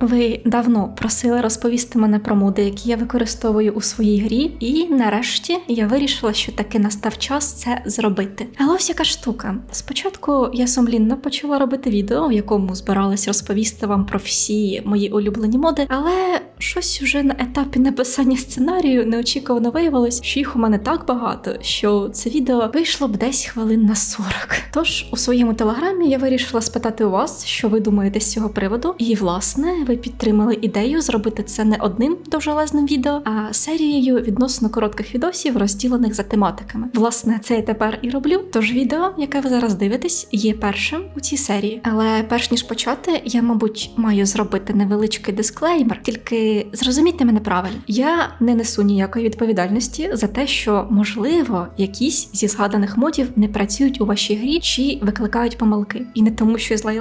Ви давно просили розповісти мене про моди, які я використовую у своїй грі, і нарешті я вирішила, що таки настав час це зробити. Але ось яка штука. Спочатку я сумлінно почала робити відео, в якому збиралась розповісти вам про всі мої улюблені моди, але щось уже на етапі написання сценарію неочікувано виявилось, що їх у мене так багато, що це відео вийшло б десь хвилин на 40. Тож у своєму телеграмі я вирішила спитати у вас, що ви думаєте з цього приводу, і власне ви підтримали ідею зробити це не одним довжелезним відео, а серією відносно коротких відосів, розділених за тематиками. Власне, це я тепер і роблю. Тож відео, яке ви зараз дивитесь, є першим у цій серії. Але перш ніж почати, я, мабуть, маю зробити невеличкий дисклеймер, тільки зрозумійте мене правильно. Я не несу ніякої відповідальності за те, що можливо якісь зі згаданих модів не працюють у вашій грі чи викликають помилки. І не тому, що я зла і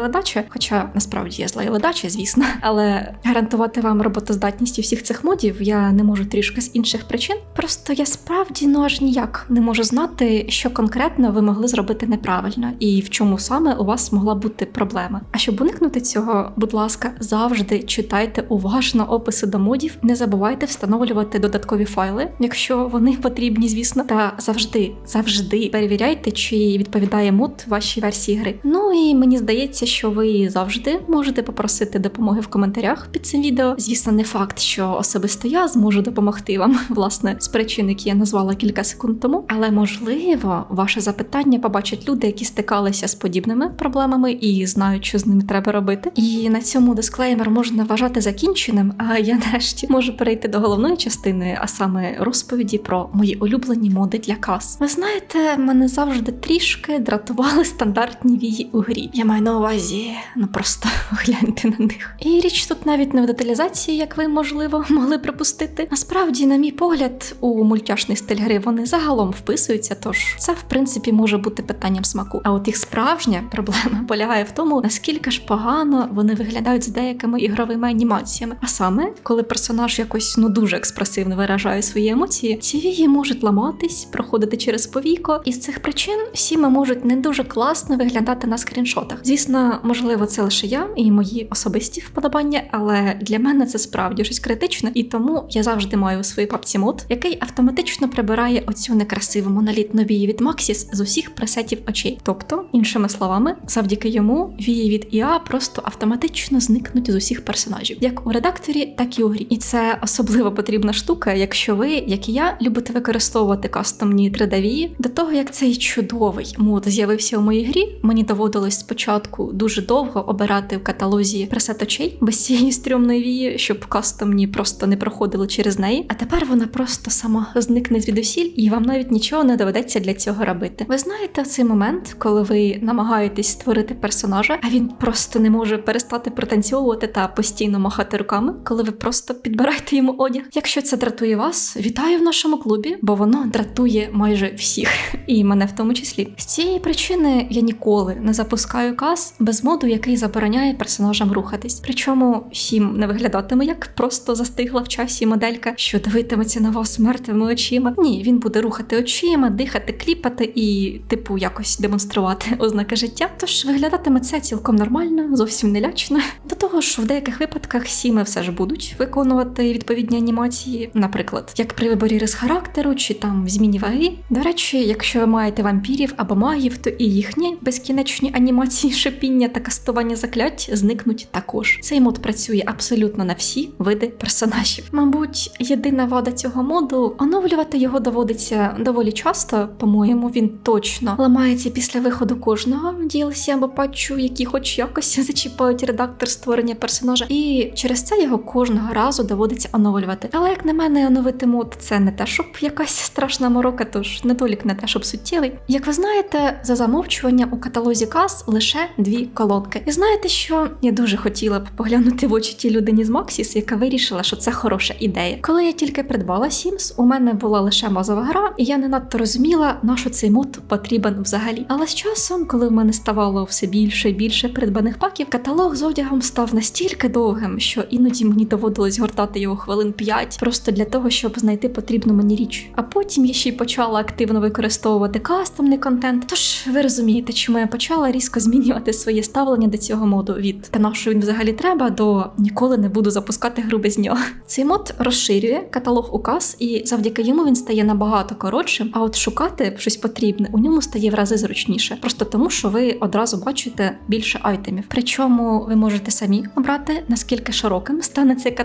хоча насправді я зла і звісно, але гарантувати вам роботоздатність усіх цих модів я не можу трішки з інших причин. Просто я справді ну аж ніяк не можу знати, що конкретно ви могли зробити неправильно і в чому саме у вас могла бути проблема. А щоб уникнути цього, будь ласка, завжди читайте уважно описи до модів, не забувайте встановлювати додаткові файли, якщо вони потрібні, звісно, та завжди, завжди перевіряйте, чи відповідає мод вашій версії гри. Ну і мені здається, що ви завжди можете попросити допомоги в коментарях під цим відео. Звісно, не факт, що особисто я зможу допомогти вам, власне, з причин, які я назвала кілька секунд тому. Але можливо, ваше запитання побачать люди, які стикалися з подібними проблемами і знають, що з ними треба робити. І на цьому дисклеймер можна вважати закінченим. А я нарешті можу перейти до головної частини, а саме розповіді про мої улюблені моди для кас. Ви знаєте, мене завжди трішки дратували стандартні вії у грі. Я маю на увазі, ну просто гляньте на них. І річ тут навіть не в деталізації, як ви можливо могли припустити. Насправді, на мій погляд, у мультяшний стиль гри вони загалом вписуються, тож це в принципі може бути питанням смаку. А от їх справжня проблема полягає в тому, наскільки ж погано вони виглядають з деякими ігровими анімаціями. А саме, коли персонаж якось ну дуже експресивно виражає свої емоції, ці вії можуть ламатись, проходити через повіко, і з цих причин сіми можуть не дуже класно виглядати на скріншотах. Звісно, можливо, це лише я і мої особисті вподобання, але для мене це справді щось критичне, і тому я завжди маю у своїй папці мод, який автоматично прибирає оцю некрасиву монолітну вію від Maxis з усіх пресетів очей. Тобто, іншими словами, завдяки йому вії від ІА просто автоматично зникнуть з усіх персонажів, як у редакторі, так і у грі. І це особливо потрібна штука, якщо ви, як і я, любите використовувати кастомні 3D-вії. До того як цей чудовий мод з'явився у моїй грі, мені доводилось спочатку дуже довго обирати в каталозі пресет очей без цієї стрьомної вії, щоб кастомні просто не проходили через неї. А тепер вона просто сама зникне звідусіль, і вам навіть нічого не доведеться для цього робити. Ви знаєте цей момент, коли ви намагаєтесь створити персонажа, а він просто не може перестати пританцьовувати та постійно махати руками, коли ви просто підбираєте йому одяг. Якщо це дратує вас, вітаю в нашому клубі, бо воно дратує майже всіх, і мене в тому числі. З цієї причини я ніколи не запускаю кас без моду, який забороняє персонажам рухатись. Причому всім не виглядатиме як просто застигла в часі моделька, що дивитиметься на вас мертвими очима. Ні, він буде рухати очима, дихати, кліпати і, типу, якось демонструвати ознаки життя. Тож виглядатиме це цілком нормально, зовсім не лячно. До того ж, в деяких випадках сіми все ж будуть виконувати відповідні анімації, наприклад, як при виборі рис характеру чи там в зміні ваги. До речі, якщо ви маєте вампірів або магів, то і їхні безкінечні анімації шипіння та кастування заклять зникнуть також. Цей мод працює абсолютно на всі види персонажів. Мабуть, єдина вада цього моду оновлювати його доводиться доволі часто. По-моєму, він точно ламається після виходу кожного DLC або патчу, які хоч якось зачіпають редактор створення персонажа, і через це його кожного разу доводиться оновлювати. Але як на мене, оновити мод це не те, щоб якась страшна морока, тож недолік не те, щоб суттєвий. Як ви знаєте, за замовчуванням у каталозі кас лише дві колонки. І знаєте, що я дуже хотіла б поглянути в очі тій людині з Максіс, яка вирішила, що це хороша ідея. Коли я тільки придбала Sims, у мене була лише мазова гра, і я не надто розуміла, на що цей мод потрібен взагалі. Але з часом, коли в мене ставало все більше і більше придбаних паків, каталог з одягом став настільки довгим, що іноді мені доводилось доводилось гортати його хвилин 5, просто для того, щоб знайти потрібну мені річ. А потім я ще й почала активно використовувати кастомний контент. Тож ви розумієте, чому я почала різко змінювати своє ставлення до цього моду від та на що він взагалі треба до ніколи не буду запускати гру без нього. Цей мод розширює каталог указ, і завдяки йому він стає набагато коротшим. А от шукати щось потрібне у ньому стає в рази зручніше, просто тому, що ви одразу бачите більше айтемів. Причому ви можете самі обрати наскільки широким стане цей каталог.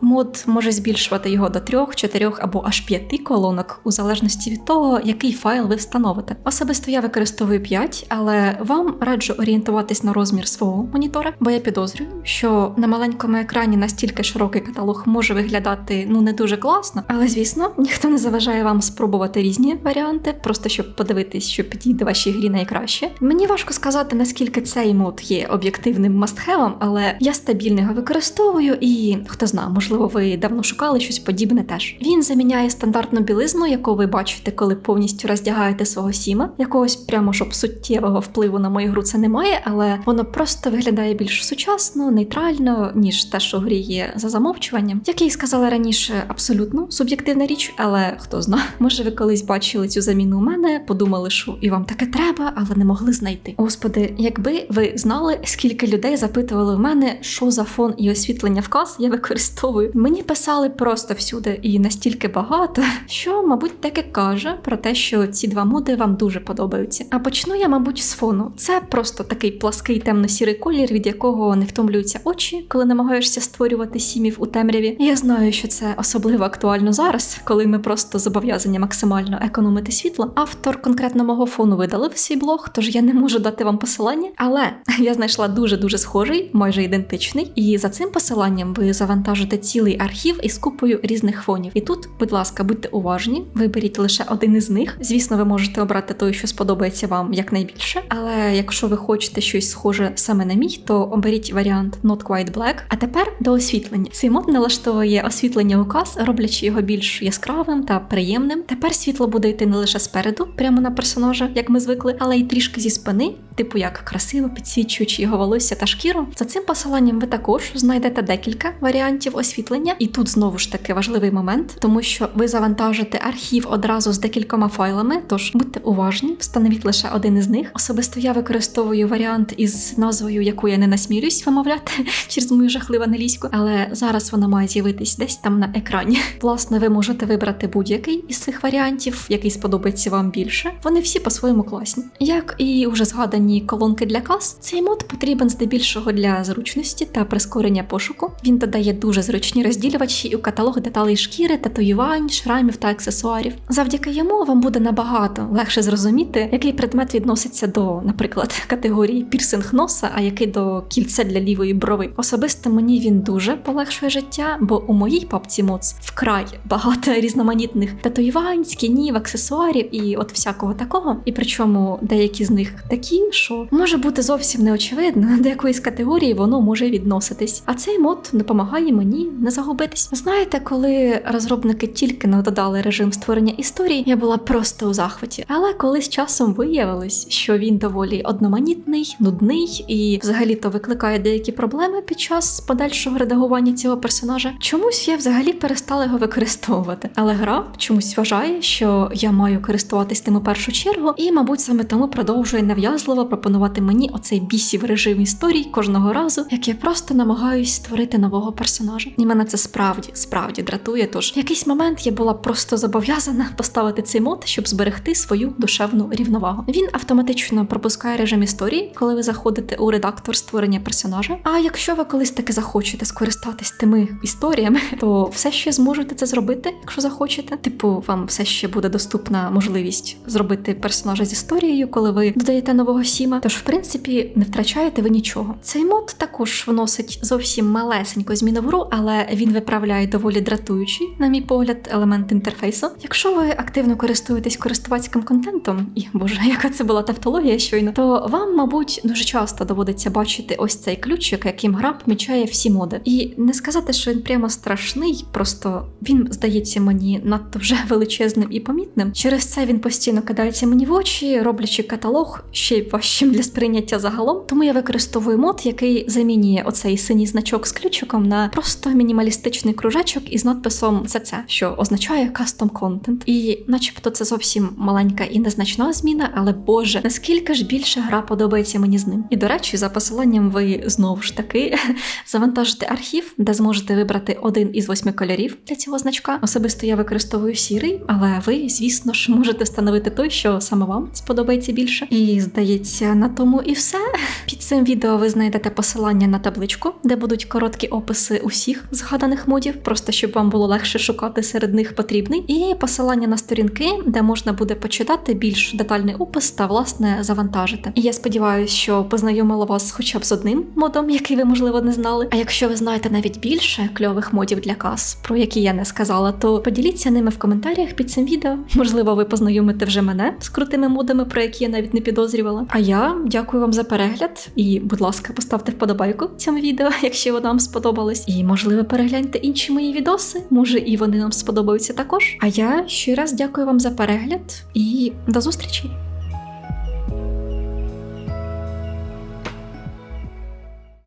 Мод може збільшувати його до трьох, чотирьох або аж п'яти колонок, у залежності від того, який файл ви встановите. Особисто я використовую 5, але вам раджу орієнтуватись на розмір свого монітора, бо я підозрюю, що на маленькому екрані настільки широкий каталог може виглядати ну не дуже класно. Але звісно, ніхто не заважає вам спробувати різні варіанти, просто щоб подивитись, що підійде вашій грі найкраще. Мені важко сказати, наскільки цей мод є об'єктивним мастхевом, але я стабільно його використовую, і хто знає, можливо, ви давно шукали щось подібне теж. Він заміняє стандартну білизну, яку ви бачите, коли повністю роздягаєте свого сіма. Якогось прямо щоб суттєвого впливу на мою гру це немає, але воно просто виглядає більш сучасно, нейтрально, ніж те, що в грі є за замовчуванням. Як я й сказала раніше, абсолютно суб'єктивна річ, але хто зна, може ви колись бачили цю заміну у мене, подумали, що і вам таке треба, але не могли знайти. Господи, якби ви знали, скільки людей запитували в мене, що за фон і освітлення вказ я використовую. Мені писали просто всюди і настільки багато, що, мабуть, таке каже про те, що ці два моди вам дуже подобаються. А почну я, мабуть, з фону. Це просто такий плаский темно-сірий колір, від якого не втомлюються очі, коли намагаєшся створювати сімів у темряві. Я знаю, що це особливо актуально зараз, коли ми просто зобов'язані максимально економити світло. Автор конкретно мого фону видалив свій блог, тож я не можу дати вам посилання. Але я знайшла дуже дуже схожий, майже ідентичний. І за цим посиланням ви завантажите цілий архів із купою різних фонів. І тут, будь ласка, будьте уважні, виберіть лише один із них. Звісно, ви можете обрати той, що сподобається вам якнайбільше. Але якщо ви хочете щось схоже саме на мій, то оберіть варіант Not Quite Black. А тепер до освітлення. Цей мод налаштовує освітлення указ, роблячи його більш яскравим та приємним. Тепер світло буде йти не лише спереду, прямо на персонажа, як ми звикли, але й трішки зі спини, типу як красиво підсвічуючи його волосся та шкіру. За цим посиланням ви також знайдете декілька варіантів освітлення, і тут знову ж таки важливий момент, тому що ви завантажите архів одразу з декількома файлами. Тож будьте уважні, встановіть лише один із них. Особисто я використовую варіант із назвою, яку я не насмілюсь вимовляти через мою жахливу англійську, але зараз вона має з'явитись десь там на екрані. Власне, ви можете вибрати будь-який із цих варіантів, який сподобається вам більше. Вони всі по-своєму класні. Як і вже згадані колонки для кас, цей мод потрібен здебільшого для зручності та прискорення пошуку. Він додає дуже зручні розділювачі у каталог деталей шкіри, татуювань, шрамів та аксесуарів. Завдяки йому вам буде набагато легше зрозуміти, який предмет відноситься до, наприклад, категорії пірсинг носа, а який до кільця для лівої брови. Особисто мені він дуже полегшує життя, бо у моїй папці моц вкрай багато різноманітних татуювань, скінів, аксесуарів і от всякого такого. І причому деякі з них такі, що може бути зовсім неочевидно, до якоїсь категорії воно може відноситись. А цей мод допомагає мені не загубитись. Знаєте, коли розробники тільки не додали режим створення історії, я була просто у захваті. Але коли з часом виявилось, що він доволі одноманітний, нудний і взагалі-то викликає деякі проблеми під час подальшого редагування цього персонажа, чомусь я взагалі перестала його використовувати. Але гра чомусь вважає, що я маю користуватись тим у першу чергу, і, мабуть, саме тому продовжує нав'язливо пропонувати мені оцей бісів режим історій кожного разу, як я просто намагаюсь створити нового персонажа. І мене це справді справді дратує. Тож в якийсь момент я була просто зобов'язана поставити цей мод, щоб зберегти свою душевну рівновагу. Він автоматично пропускає режим історії, коли ви заходите у редактор створення персонажа. А якщо ви колись таки захочете скористатись тими історіями, то все ще зможете це зробити, якщо захочете. Типу, вам все ще буде доступна можливість зробити персонажа з історією, коли ви додаєте нового сіма. Тож, в принципі, не втрачаєте ви нічого. Цей мод також вносить зовсім малесеньку зміну в але він виправляє доволі дратуючий, на мій погляд, елемент інтерфейсу. Якщо ви активно користуєтесь користувацьким контентом, і боже, яка це була тавтологія щойно, то вам, мабуть, дуже часто доводиться бачити ось цей ключик, яким гра помічає всі моди. І не сказати, що він прямо страшний, просто він здається мені надто вже величезним і помітним. Через це він постійно кидається мені в очі, роблячи каталог ще й важчим для сприйняття загалом. Тому я використовую мод, який замінює оцей синій значок з ключиком на просто мінімалістичний кружечок із надписом CC, що означає Custom Content. І, начебто, це зовсім маленька і незначна зміна, але боже, наскільки ж більше гра подобається мені з ним. І до речі, за посиланням ви знову ж таки завантажите архів, де зможете вибрати один із восьми кольорів для цього значка. Особисто я використовую сірий, але ви, звісно ж, можете встановити той, що саме вам сподобається більше. І здається, на тому і все. Під цим відео ви знайдете посилання на табличку, де будуть короткі описи усіх згаданих модів, просто щоб вам було легше шукати серед них потрібний, і посилання на сторінки, де можна буде почитати більш детальний опис та власне завантажити. І я сподіваюся, що познайомила вас хоча б з одним модом, який ви можливо не знали. А якщо ви знаєте навіть більше кльових модів для кас, про які я не сказала, то поділіться ними в коментарях під цим відео. Можливо, ви познайомите вже мене з крутими модами, про які я навіть не підозрювала. А я дякую вам за перегляд і, будь ласка, поставте вподобайку цьому відео, якщо воно вам сподобалось. І можливо, перегляньте інші мої відоси. Може, і вони нам сподобаються також. А я ще раз дякую вам за перегляд і до зустрічі!